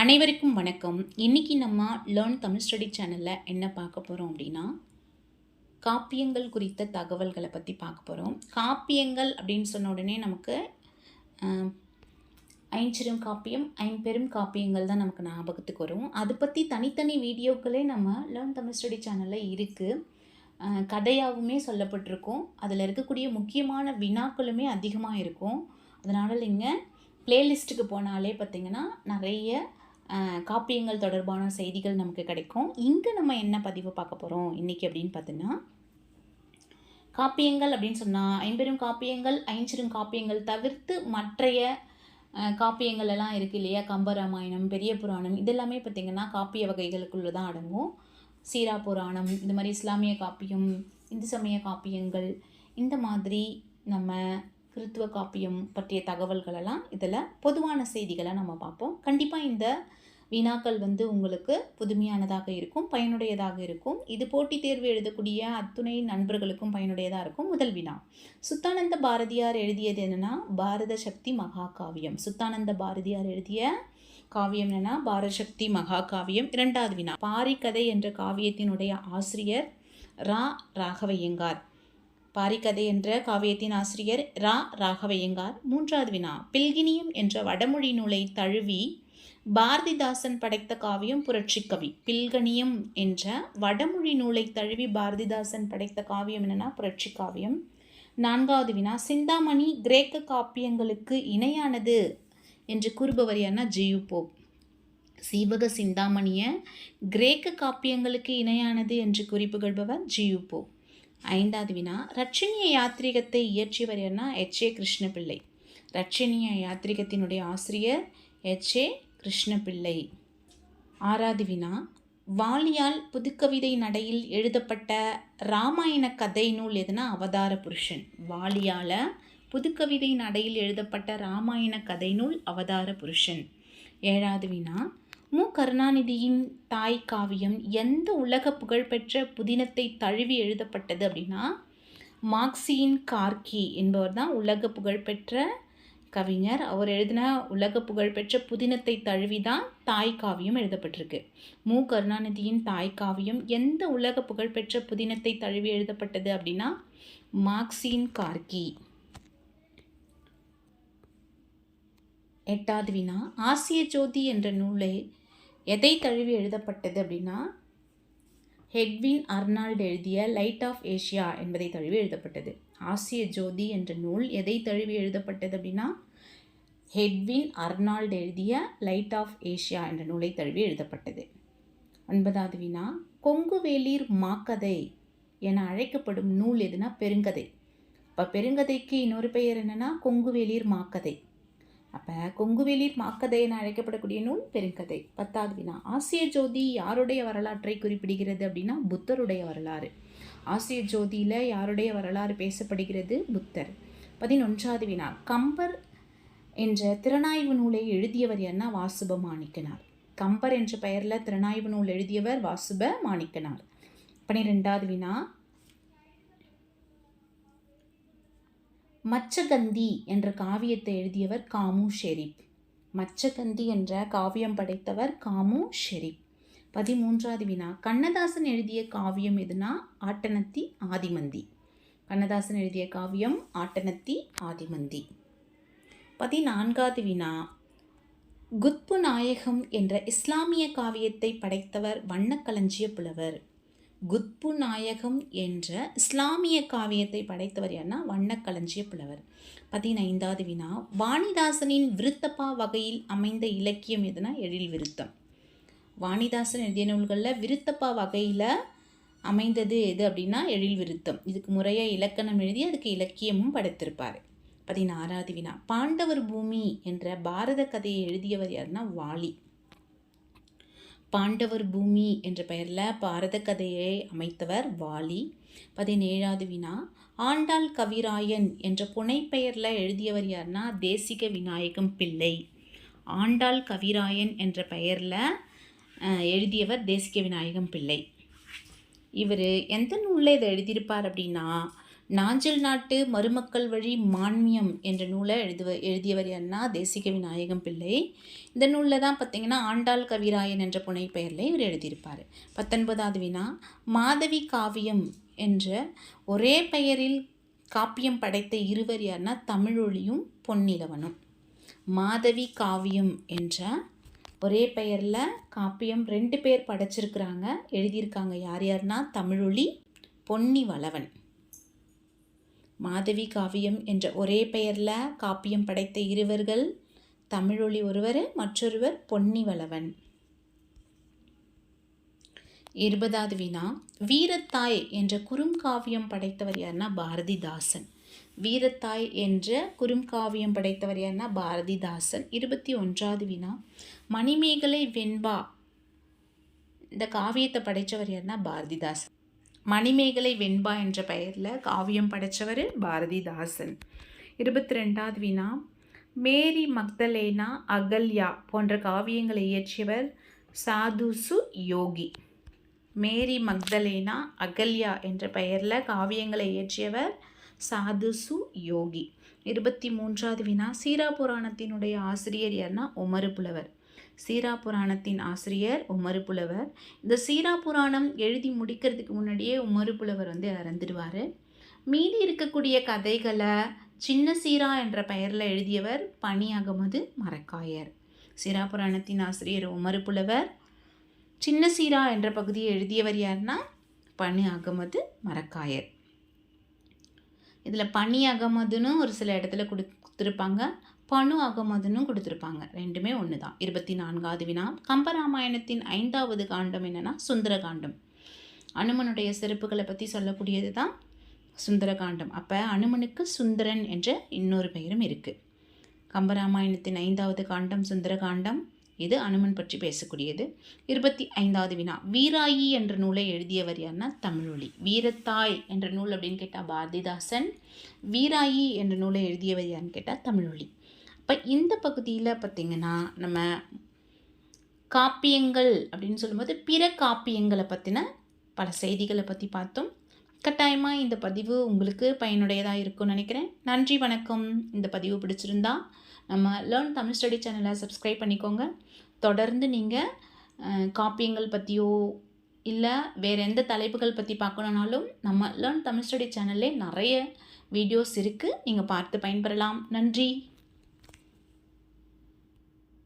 அனைவருக்கும் வணக்கம். இன்றைக்கி நம்ம லேர்ன் தமிழ் ஸ்டடி சேனலில் என்ன பார்க்க போகிறோம் அப்படின்னா காப்பியங்கள் குறித்த தகவல்களை பற்றி பார்க்க போகிறோம் காப்பியங்கள் அப்படின்னு சொன்ன உடனே நமக்கு ஐஞ்சிரும் ஐஞ்சிறும் காப்பியம் ஐம்பெரும் காப்பியங்கள் தான் நமக்கு ஞாபகத்துக்கு வரும். அதை பற்றி தனித்தனி வீடியோக்களே நம்ம லேர்ன் தமிழ் ஸ்டடி சேனலில் இருக்குது கதையாகவுமே சொல்லப்பட்டிருக்கும். அதில் இருக்கக்கூடிய முக்கியமான வினாக்களுமே அதிகமாக இருக்கும். அதனால் நீங்கள் பிளேலிஸ்ட்டுக்கு போனாலே பார்த்தீங்கன்னா நிறைய காப்பியங்கள் தொடர்பான செய்திகள் நமக்கு கிடைக்கும். இங்கே நம்ம என்ன பதிவு பார்க்க போகிறோம் இன்றைக்கி அப்படின்னு பார்த்தோன்னா காப்பியங்கள் அப்படின்னு சொன்னால் ஐம்பெரும் காப்பியங்கள் ஐஞ்சிரும் காப்பியங்கள் தவிர்த்து மற்றைய காப்பியங்கள் எல்லாம் இருக்குது இல்லையா? கம்பராமாயணம் பெரிய புராணம் இதெல்லாமே பார்த்திங்கன்னா காப்பிய வகைகளுக்குள்ளே தான் அடங்கும். சீரா புராணம் இந்த மாதிரி இஸ்லாமிய காப்பியம் இந்து சமய காப்பியங்கள் இந்த மாதிரி நம்ம கிறித்துவ காப்பியம் பற்றிய தகவல்களெல்லாம் இதில் பொதுவான செய்திகளை நம்ம பார்ப்போம். கண்டிப்பாக இந்த வினாக்கள் வந்து உங்களுக்கு புதுமையானதாக இருக்கும் பயனுடையதாக இருக்கும். இது போட்டித் தேர்வு எழுதக்கூடிய அத்துணை நண்பர்களுக்கும் பயனுடையதாக இருக்கும். முதல் வினா. சுத்தானந்த பாரதியார் எழுதியது என்னென்னா பாரத சக்தி மகாகாவியம். சுத்தானந்த பாரதியார் எழுதிய காவியம் என்னென்னா பாரத சக்தி மகாகாவியம். இரண்டாவது வினா. பாரிக்கதை என்ற காவியத்தினுடைய ஆசிரியர் ரா. ராகவையங்கார் பாரிக்கதை என்ற காவியத்தின் ஆசிரியர் ரா. ராகவையங்கார் மூன்றாவது வினா. பில்கினியம் என்ற வடமொழி நூலை தழுவி பாரதிதாசன் படைத்த காவியம் புரட்சி கவி பில்கணியம் என்ற வடமொழி நூலை தழுவி பாரதிதாசன் படைத்த காவியம் என்னென்னா புரட்சி காவியம் நான்காவது வினா. சிந்தாமணி கிரேக்க காப்பியங்களுக்கு இணையானது என்று கூறுபவர் யார்னா ஜியு போப். சீவக சிந்தாமணியை கிரேக்க காப்பியங்களுக்கு இணையானது என்று குறிப்புகொள்பவர் ஜியு போப். ஐந்தாவது வினா ரட்சணிய யாத்ரீகத்தை இயற்றியவர் யாருன்னா எச். ஏ. கிருஷ்ணபிள்ளை. ரட்சணிய யாத்ரீகத்தினுடைய ஆசிரியர் எச். ஏ. கிருஷ்ணபிள்ளை. ஆறாவது வினா வாலியால் புதுக்கவிதை நடையில் எழுதப்பட்ட ராமாயண கதை நூல் எதுனா அவதார புருஷன். வாலியால் புதுக்கவிதை நடையில் எழுதப்பட்ட ராமாயண கதை நூல் அவதார புருஷன். ஏழாவது வினா மு. கருணாநிதியின் தாய் காவியம் எந்த உலக புகழ்பெற்ற புதினத்தை தழுவி எழுதப்பட்டது அப்படின்னா மார்க்சியின் கார்கி என்பவர் தான் உலக புகழ்பெற்ற கவிஞர். அவர் எழுதின உலக புகழ்பெற்ற புதினத்தை தழுவி தான் தாய் காவியம் எழுதப்பட்டிருக்கு. மு. கருணாநிதியின் தாய் காவியம் எந்த உலக புகழ்பெற்ற புதினத்தை தழுவி எழுதப்பட்டது அப்படின்னா மார்க்சியின் கார்கி. எட்டாவது வினா ஆசிய ஜோதி என்ற நூலை எதை தழுவி எழுதப்பட்டது அப்படின்னா ஹெட்வின் அர்னால்டு எழுதிய லைட் ஆஃப் ஏஷியா என்பதை தழுவி எழுதப்பட்டது. ஆசிய ஜோதி என்ற நூல் எதை தழுவி எழுதப்பட்டது அப்படின்னா ஹெட்வின் அர்னால்டு எழுதிய லைட் ஆஃப் ஏஷியா என்ற நூலை தழுவி எழுதப்பட்டது. ஒன்பதாவது வினா கொங்குவேலீர் மாக்கதை என அழைக்கப்படும் நூல் எதுனா பெருங்கதை. இப்போ பெருங்கதைக்கு இன்னொரு பெயர் என்னென்னா கொங்குவேலீர் மாக்கதை. அப்போ கொங்குவேலீர் மாக்கதை என அழைக்கப்படக்கூடிய நூல் பெருங்கதை. பத்தாவது வினா. ஆசிய ஜோதி யாருடைய வரலாற்றை குறிப்பிடுகிறது அப்படின்னா புத்தருடைய வரலாறு. ஆசிய ஜோதியில் யாருடைய வரலாறு பேசப்படுகிறது? புத்தர். பதினொன்றாவது வினா. கம்பர் என்ற திறனாய்வு நூலை எழுதியவர் என்ன? வாசுப மாணிக்கனார். கம்பர் என்ற பெயரில் திறனாய்வு நூல் எழுதியவர் வாசுப மாணிக்கனார். பன்னிரெண்டாவது வினா. மச்சகந்தி என்ற காவியத்தை எழுதியவர் காமு ஷெரீப். மச்சகந்தி என்ற காவியம் படைத்தவர் காமு ஷெரீப். பதிமூன்றாவது வினா. கண்ணதாசன் எழுதிய காவியம் எதுனா? ஆட்டனத்தி ஆதிமந்தி. கண்ணதாசன் எழுதிய காவியம் ஆட்டனத்தி ஆதிமந்தி. பதினான்காவது வினா. குத்பு நாயகம் என்ற இஸ்லாமிய காவியத்தை படைத்தவர் வண்ணக்களஞ்சிய புலவர். குத்பு நாயகம் என்ற இஸ்லாமிய காவியத்தை படைத்தவர் யார்னா வண்ணக்களஞ்சிய புலவர். பதினைந்தாவது வினா வாணிதாசனின் விருத்தப்பா வகையில் அமைந்த இலக்கியம் எதுனா எழில் விருத்தம். வாணிதாசன் எழுதிய நூல்களில் விருத்தப்பா வகையில் அமைந்தது எது அப்படின்னா எழில் விருத்தம். இதுக்கு முறையாக இலக்கணம் எழுதி அதுக்கு இலக்கியமும் படைத்திருப்பார். பதினாறாவது வினா பாண்டவர் பூமி என்ற பாரத கதையை எழுதியவர் யாருன்னா வாலி. பாண்டவர் பூமி என்ற பெயரில் பாரத கதையை அமைத்தவர் வாலி. பதினேழாவது வினா. ஆண்டாள் கவிராயன் என்ற புனைப்பெயரில் எழுதியவர் யாருன்னா தேசிக விநாயகம் பிள்ளை. ஆண்டாள் கவிராயன் என்ற பெயரில் எழுதியவர் தேசிக விநாயகம் பிள்ளை. இவர் எந்த நூலில் இதை எழுதியிருப்பார் அப்படின்னா நாஞ்சில் நாட்டு மருமக்கள் வழி மான்மியம் என்ற நூலை எழுதுவ எழுதியவர் யாருன்னா தேசிக விநாயகம் பிள்ளை. இந்த நூலில் தான் பார்த்திங்கன்னா ஆண்டாள் கவிராயன் என்ற புனை பெயரில் இவர் எழுதியிருப்பார். பத்தொன்பதாவது வினா மாதவி காவியம் என்ற ஒரே பெயரில் காப்பியம் படைத்த இருவர் யாருன்னா தமிழொழியும் பொன்னிலவனும் மாதவி காவியம் என்ற ஒரே பெயரில் காப்பியம் ரெண்டு பேர் படைச்சிருக்கிறாங்க. எழுதியிருக்காங்க யார் யாருன்னா தமிழொலி பொன்னி வளவன் மாதவி காவியம் என்ற ஒரே பெயரில் காப்பியம் படைத்த இருவர்கள் தமிழொலி ஒருவர் மற்றொருவர் பொன்னி வளவன் இருபதாவது வினா வீரத்தாய் என்ற குறுங்காவியம் படைத்தவர் யாருன்னா பாரதிதாசன். வீரத்தாய் என்ற குறுங்காவியம் படைத்தவர் யாருன்னா பாரதிதாசன். இருபத்தி ஒன்றாவது வினா மணிமேகலை வெண்பா. இந்த காவியத்தை படைத்தவர் யாருன்னா பாரதிதாசன். மணிமேகலை வெண்பா என்ற பெயரில் காவியம் படைத்தவர் பாரதிதாசன். இருபத்தி ரெண்டாவது வினா. மேரி மக்தலேனா அகல்யா போன்ற காவியங்களை இயற்றியவர் சாதுசு யோகி. மேரி மக்தலேனா அகல்யா என்ற பெயரில் காவியங்களை இயற்றியவர் சாதுசு யோகி. இருபத்தி மூன்றாவது வினா. சீரா புராணத்தினுடைய ஆசிரியர் யார்னா உமரு புலவர். சீரா புராணத்தின் ஆசிரியர் உமரு புலவர். இந்த சீரா புராணம் எழுதி முடிக்கிறதுக்கு முன்னாடியே உமரு புலவர் வந்து இறந்துடுவார். மீதி இருக்கக்கூடிய கதைகளை சின்ன சீரா என்ற பெயரில் எழுதியவர் பனி அகமது மரக்காயர். சீரா புராணத்தின் ஆசிரியர் உமரு புலவர். சின்ன சீரா என்ற பகுதியை எழுதியவர் யாருன்னா பனி அகமது மரக்காயர். இதில் பனி அகமதுன்னு ஒரு சில இடத்துல கொடுத்துருப்பாங்க. பனு அகமதுன்னு கொடுத்துருப்பாங்க. ரெண்டுமே ஒன்று தான் இருபத்தி நான்காவது வினா கம்பராமாயணத்தின் ஐந்தாவது காண்டம் என்னென்னா சுந்தரகாண்டம். அனுமனுடைய சிறப்புகளை பற்றி சொல்லக்கூடியது தான் சுந்தரகாண்டம். அப்போ அனுமனுக்கு சுந்தரன் என்ற இன்னொரு பெயரும் இருக்குது கம்பராமாயணத்தின் ஐந்தாவது காண்டம் சுந்தரகாண்டம். இது அனுமன் பற்றி பேசக்கூடியது. இருபத்தி ஐந்தாவது வினா வீராயி என்ற நூலை எழுதியவர் யாருன்னா தமிழொலி. வீரத்தாய் என்ற நூல் அப்படின்னு கேட்டால் பாரதிதாசன். வீராயி என்ற நூலை எழுதியவர் யாருன்னு கேட்டால் தமிழொலி. இப்போ இந்த பகுதியில் பார்த்திங்கன்னா நம்ம காப்பியங்கள் அப்படின்னு சொல்லும்போது பிற காப்பியங்களை பற்றின பல செய்திகளை பற்றி பார்த்தோம். கட்டாயமாக இந்த பதிவு உங்களுக்கு பயனுடையதாக இருக்கும்னு நினைக்கிறேன். நன்றி வணக்கம். இந்த பதிவு பிடிச்சிருந்தா நம்ம லேர்ன் தமிழ் ஸ்டடி சேனலை சப்ஸ்கிரைப் பண்ணிக்கோங்க. தொடர்ந்து நீங்கள் காப்பியங்கள் பற்றியோ இல்லை வேறு எந்த தலைப்புகள் பற்றி பார்க்கணுன்னாலும் நம்ம லேர்ன் தமிழ் ஸ்டடி சேனல்லே நிறைய வீடியோஸ் இருக்குது நீங்கள் பார்த்து பயன்பெறலாம். நன்றி.